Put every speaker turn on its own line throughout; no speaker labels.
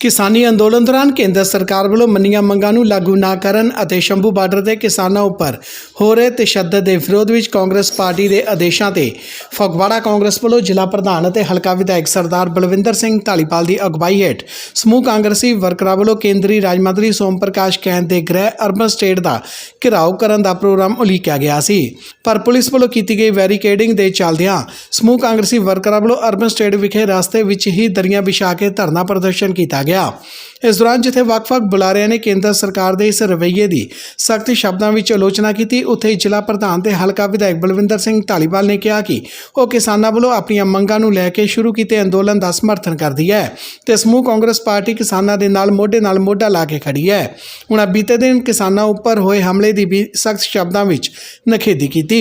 ਕਿਸਾਨੀ ਅੰਦੋਲਨ ਦੌਰਾਨ ਕੇਂਦਰ ਸਰਕਾਰ ਵੱਲੋਂ ਮੰਨੀਆਂ ਮੰਗਾਂ ਨੂੰ ਲਾਗੂ ਨਾ ਕਰਨ ਅਤੇ ਸ਼ੰਭੂ ਬਾਰਡਰ ਦੇ ਕਿਸਾਨਾਂ ਉੱਪਰ ਹੋ ਰਹੇ ਤਸ਼ੱਦਦ ਦੇ ਵਿਰੋਧ ਵਿੱਚ ਕਾਂਗਰਸ ਪਾਰਟੀ ਦੇ ਆਦੇਸ਼ਾਂ ਤੇ ਫਗਵਾੜਾ ਕਾਂਗਰਸ ਵੱਲੋਂ ਜ਼ਿਲ੍ਹਾ ਪ੍ਰਧਾਨ ਅਤੇ ਹਲਕਾ ਵਿਧਾਇਕ ਸਰਦਾਰ ਬਲਵਿੰਦਰ ਸਿੰਘ ਢਾਲੀਪਾਲ ਦੀ ਅਗਵਾਈ ਹੇਠ ਸਮੂਹ ਕਾਂਗਰਸੀ ਵਰਕਰਾਂ ਵੱਲੋਂ ਕੇਂਦਰੀ ਰਾਜ ਮੰਤਰੀ ਸੋਮ ਪ੍ਰਕਾਸ਼ ਕੈਂਤ ਦੇ ਗ੍ਰਹਿ ਅਰਬਨ ਸਟੇਟ ਦਾ ਘਿਰਾਓ ਕਰਨ ਦਾ ਪ੍ਰੋਗਰਾਮ ਉਲੀਕਿਆ ਗਿਆ ਸੀ। ਪਰ ਪੁਲਿਸ ਵੱਲੋਂ ਕੀਤੀ ਗਈ ਵੈਰੀਕੇਡਿੰਗ ਦੇ ਚੱਲਦਿਆਂ ਸਮੂਹ ਕਾਂਗਰਸੀ ਵਰਕਰਾਂ ਵੱਲੋਂ ਅਰਬਨ ਸਟੇਟ ਵਿਖੇ ਰਸਤੇ ਵਿੱਚ ਹੀ ਦਰੀਆਂ ਵਿਛਾ ਕੇ ਧਰਨਾ ਪ੍ਰਦਰਸ਼ਨ ਕੀਤਾ ਗਿਆ। ਇਸ ਦੌਰਾਨ ਜਿੱਥੇ ਵੱਖ-ਵੱਖ ਬੁਲਾਰਿਆਂ ਨੇ ਕੇਂਦਰ ਸਰਕਾਰ ਦੇ ਇਸ ਰਵੱਈਏ ਦੀ ਸਖਤ ਸ਼ਬਦਾਂ ਵਿੱਚ ਆਲੋਚਨਾ ਕੀਤੀ, ਉੱਥੇ ਜ਼ਿਲ੍ਹਾ ਪ੍ਰਧਾਨ ਤੇ ਹਲਕਾ ਵਿਧਾਇਕ ਬਲਵਿੰਦਰ ਸਿੰਘ ਢਾਲੀਵਾਲ ਨੇ ਕਿਹਾ ਕਿ ਉਹ ਕਿਸਾਨਾਂ ਵੱਲੋਂ ਆਪਣੀਆਂ ਮੰਗਾਂ ਨੂੰ ਲੈ ਕੇ ਸ਼ੁਰੂ ਕੀਤੇ ਅੰਦੋਲਨ ਦਾ ਸਮਰਥਨ ਕਰਦੀ ਹੈ ਤੇ ਸਮੂਹ ਕਾਂਗਰਸ ਪਾਰਟੀ ਕਿਸਾਨਾਂ ਦੇ ਨਾਲ ਮੋਢੇ ਨਾਲ ਮੋਢਾ ਲਾ ਕੇ ਖੜੀ ਹੈ। ਉਹਨਾਂ ਬੀਤੇ ਦਿਨ ਕਿਸਾਨਾਂ ਉੱਪਰ ਹੋਏ ਹਮਲੇ ਦੀ ਵੀ ਸਖਤ ਸ਼ਬਦਾਂ ਵਿੱਚ ਨਖੇਦੀ ਕੀਤੀ।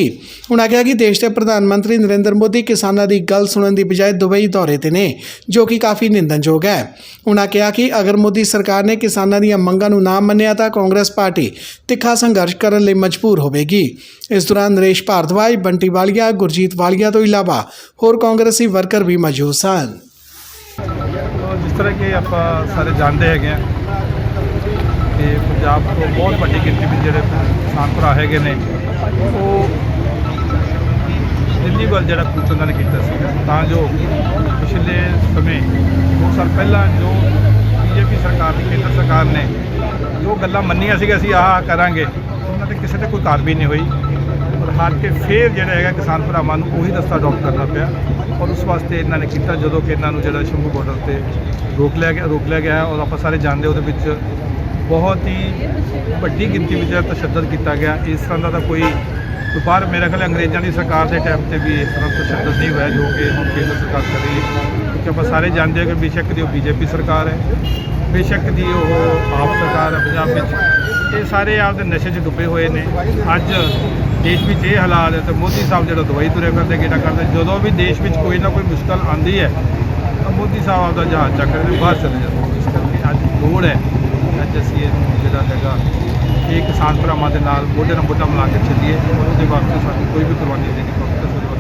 ਉਹਨਾਂ ਕਿਹਾ ਕਿ ਦੇਸ਼ ਦੇ ਪ੍ਰਧਾਨ ਮੰਤਰੀ ਨਰਿੰਦਰ ਮੋਦੀ ਕਿਸਾਨਾਂ ਦੀ ਗੱਲ ਸੁਣਨ ਦੀ ਬਜਾਏ ਦੁਬਈ ਦੌਰੇ ਤੇ ਨੇ, ਜੋ ਕਿ ਕਾਫੀ ਨਿੰਦਨਯੋਗ ਹੈ। ਉਹਨਾਂ ਕਿਹਾ ਕਿ ਅਗਰ ਮੋਦੀ ਸਰਕਾਰ ਨੇ ਕਿਸਾਨਾਂ ਦੀਆਂ ਮੰਗਾਂ ਨੂੰ ਨਾ ਮੰਨਿਆ ਤਾਂ ਕਾਂਗਰਸ ਪਾਰਟੀ ਤਿੱਖਾ ਸੰਘਰਸ਼ ਕਰਨ ਲਈ ਮਜਬੂਰ ਹੋਵੇਗੀ। ਇਸ ਦੌਰਾਨ ਨਰੇਸ਼ ਭਾਰਦਵਾਜ, ਬੰਟੀ ਵਾਲੀਆ, ਗੁਰਜੀਤ ਵਾਲੀਆ ਤੋਂ ਇਲਾਵਾ ਹੋਰ ਕਾਂਗਰਸੀ ਵਰਕਰ ਵੀ ਮੌਜੂਦ ਸਨ।
ਜਿਸ ਤਰ੍ਹਾਂ ਕਿ ਆਪਾਂ ਸਾਰੇ ਜਾਣਦੇ ਹੈਗੇ ਆ ਕਿ ਪੰਜਾਬ ਤੋਂ ਬਹੁਤ ਵੱਡੀ ਗਿਣਤੀ ਵਿੱਚ ਜਿਹੜੇ ਕਿਸਾਨ ਭਰਾ ਹੈਗੇ ਨੇ, ਉਹ ਦਿੱਲੀ ਵੱਲ ਜਿਹੜਾ ਕੂਚ ਉਹਨਾਂ ਨੇ ਕੀਤਾ ਸੀ। ਤਾਂ ਜੋ ਪਿਛਲੇ ਸਮੇਂ, ਦੋ ਸਾਲ ਪਹਿਲਾਂ ਜੋ ਬੀਜੇਪੀ ਸਰਕਾਰ ਦੀ, ਕੇਂਦਰ ਸਰਕਾਰ ਨੇ ਜੋ ਗੱਲਾਂ ਮੰਨੀਆਂ ਸੀ ਅਸੀਂ ਆਹ ਕਰਾਂਗੇ, ਉਹਨਾਂ ਤੇ ਕਿਸੇ ਤੇ ਕੋਈ ਕਾਰਵਾਈ ਨਹੀਂ ਹੋਈ। ਔਰ ਹਾਰ ਕੇ ਫੇਰ ਜਿਹੜਾ ਹੈਗਾ ਕਿਸਾਨ ਭਰਾਵਾਂ ਨੂੰ ਉਹੀ ਰਸਤਾ ਅਡਾਪਟ ਕਰਨਾ ਪਿਆ। ਔਰ ਉਸ ਵਾਸਤੇ ਇਹਨਾਂ ਨੇ ਕੀਤਾ ਜਦੋਂ ਕਿ ਇਹਨਾਂ ਨੂੰ ਜਿਹੜਾ ਸ਼ੰਭੂ ਬਾਰਡਰ ਤੇ ਰੋਕ ਲਿਆ ਗਿਆ, ਰੋਕ ਲਿਆ ਗਿਆ ਔਰ ਆਪਾਂ ਸਾਰੇ ਜਾਣਦੇ ਉਹਦੇ ਵਿੱਚ ਬਹੁਤ ਹੀ ਵੱਡੀ ਗਿਣਤੀ ਵਿੱਚ ਤਸ਼ੱਦਦ ਕੀਤਾ ਗਿਆ। ਇਸ ਤਰ੍ਹਾਂ ਦਾ ਤਾਂ ਕੋਈ ਕੋਈ ਬਾਹਰ ਮੇਰੇ ਖਿਆਲ ਅੰਗਰੇਜ਼ਾਂ ਦੀ ਸਰਕਾਰ ਦੇ ਟਾਈਮ ਤੇ ਵੀ ਇਸ ਤਰ੍ਹਾਂ ਤਸ਼ੱਦਦ ਨਹੀਂ ਹੋਇਆ ਜੋ ਕਿ ਹੁਣ ਕੇਂਦਰ ਸਰਕਾਰ ਕਰ ਰਹੀ ਹੈ। ਕਿਉਂਕਿ ਆਪਾਂ ਸਾਰੇ ਜਾਣਦੇ ਹਾਂ ਕਿ ਬੇਸ਼ੱਕ ਦੀ ਉਹ ਬੀਜੇਪੀ ਸਰਕਾਰ ਹੈ। ਬੇਸ਼ੱਕ ਦੀ ਉਹ ਆਪ ਸਰਕਾਰ ਹੈ ਪੰਜਾਬ ਵਿੱਚ। ਇਹ ਸਾਰੇ ਆਪਦੇ ਨਸ਼ੇ 'ਚ ਡੁੱਬੇ ਹੋਏ ਨੇ। ਅੱਜ ਦੇਸ਼ ਵਿੱਚ ਇਹ ਹਾਲਾਤ ਹੈ ਤੇ ਮੋਦੀ ਸਾਹਿਬ ਜਿਹੜਾ ਦਵਾਈ ਤੁਰੇ ਕਰਦੇ ਗੇੜਾ ਕਰਦੇ ਜਦੋਂ ਵੀ ਦੇਸ਼ ਵਿੱਚ ਕੋਈ ਨਾ ਕੋਈ ਮੁਸ਼ਕਲ ਆਉਂਦੀ ਹੈ, ਤਾਂ ਮੋਦੀ ਸਾਹਿਬ ਆਪਦਾ ਜਹਾਜ਼ ਚੱਕ ਕੇ ਬਾਹਰ ਚਲੇ ਜਾਂਦੇ ਇਸ ਕਰਕੇ ਅੱਜ ਲੋੜ ਹੈ ਅੱਜ ਅਸੀਂ ਇਹਨੂੰ ਜਿਹੜਾ ਹੈਗਾ ਇਹ ਕਿਸਾਨ ਭਰਾਵਾਂ ਦੇ ਨਾਲ ਮੋਢੇ ਨਾਲ ਮੋਢਾ ਮਿਲਾ ਕੇ ਚੱਲੀਏ, ਉਹਦੇ ਵਾਸਤੇ ਸਾਨੂੰ ਕੋਈ ਵੀ ਕੁਰਬਾਨੀ ਦੇਣੀ ਪਵੇਗੀ